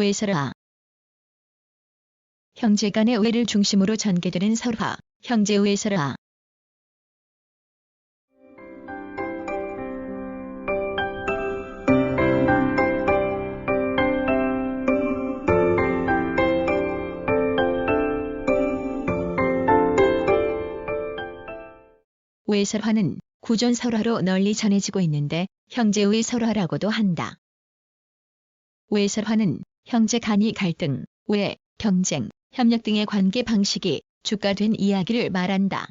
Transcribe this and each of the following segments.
외설화 형제 간의 우애를 중심으로 전개되는 설화, 형제 외설화. 외설화는 구존 설화로 널리 전해지고 있는데 형제의 설화라고도 한다. 외설화는 형제 간의 갈등, 외, 경쟁, 협력 등의 관계 방식이 주가된 이야기를 말한다.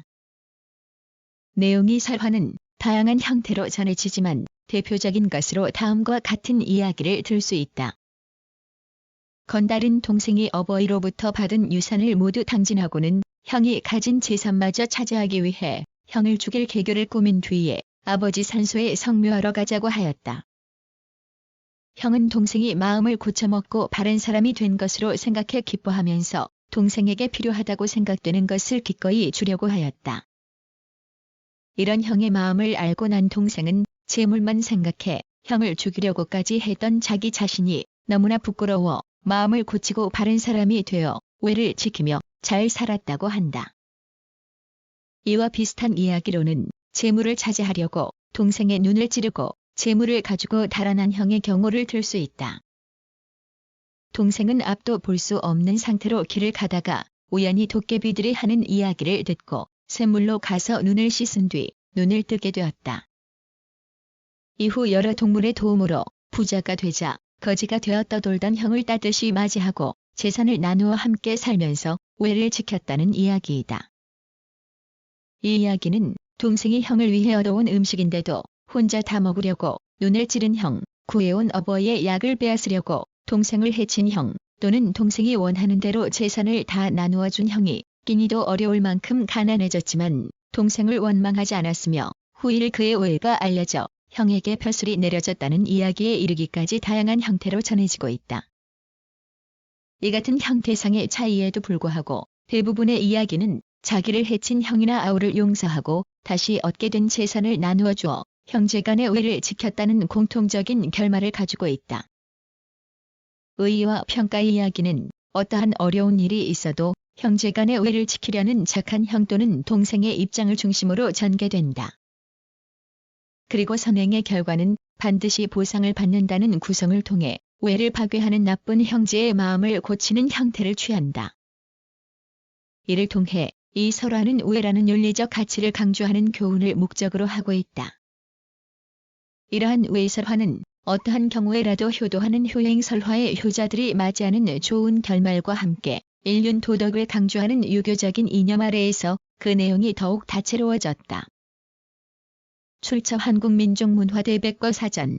내용이 설화는 다양한 형태로 전해지지만 대표적인 것으로 다음과 같은 이야기를 들 수 있다. 건달은 동생이 어버이로부터 받은 유산을 모두 탕진하고는 형이 가진 재산마저 차지하기 위해 형을 죽일 계교를 꾸민 뒤에 아버지 산소에 성묘하러 가자고 하였다. 형은 동생이 마음을 고쳐먹고 바른 사람이 된 것으로 생각해 기뻐하면서 동생에게 필요하다고 생각되는 것을 기꺼이 주려고 하였다. 이런 형의 마음을 알고 난 동생은 재물만 생각해 형을 죽이려고까지 했던 자기 자신이 너무나 부끄러워 마음을 고치고 바른 사람이 되어 외를 지키며 잘 살았다고 한다. 이와 비슷한 이야기로는 재물을 차지하려고 동생의 눈을 찌르고 재물을 가지고 달아난 형의 경우를 들 수 있다. 동생은 앞도 볼 수 없는 상태로 길을 가다가 우연히 도깨비들이 하는 이야기를 듣고 샘물로 가서 눈을 씻은 뒤 눈을 뜨게 되었다. 이후 여러 동물의 도움으로 부자가 되자 거지가 되어 떠돌던 형을 따뜻이 맞이하고 재산을 나누어 함께 살면서 외를 지켰다는 이야기이다. 이 이야기는 동생이 형을 위해 얻어온 음식인데도 혼자 다 먹으려고 눈을 찌른 형, 구해온 어버이의 약을 빼앗으려고 동생을 해친 형, 또는 동생이 원하는 대로 재산을 다 나누어 준 형이 끼니도 어려울 만큼 가난해졌지만 동생을 원망하지 않았으며 후일 그의 오해가 알려져 형에게 벼슬이 내려졌다는 이야기에 이르기까지 다양한 형태로 전해지고 있다. 이 같은 형태상의 차이에도 불구하고 대부분의 이야기는 자기를 해친 형이나 아우를 용서하고 다시 얻게 된 재산을 나누어 주어 형제 간의 우애를 지켰다는 공통적인 결말을 가지고 있다. 의의와 평가 이야기는 어떠한 어려운 일이 있어도 형제 간의 우애를 지키려는 착한 형 또는 동생의 입장을 중심으로 전개된다. 그리고 선행의 결과는 반드시 보상을 받는다는 구성을 통해 우애를 파괴하는 나쁜 형제의 마음을 고치는 형태를 취한다. 이를 통해 이 설화는 우애라는 윤리적 가치를 강조하는 교훈을 목적으로 하고 있다. 이러한 우애설화는 어떠한 경우에라도 효도하는 효행설화의 효자들이 맞이하는 좋은 결말과 함께 인륜 도덕을 강조하는 유교적인 이념 아래에서 그 내용이 더욱 다채로워졌다. 출처 한국민족문화대백과 사전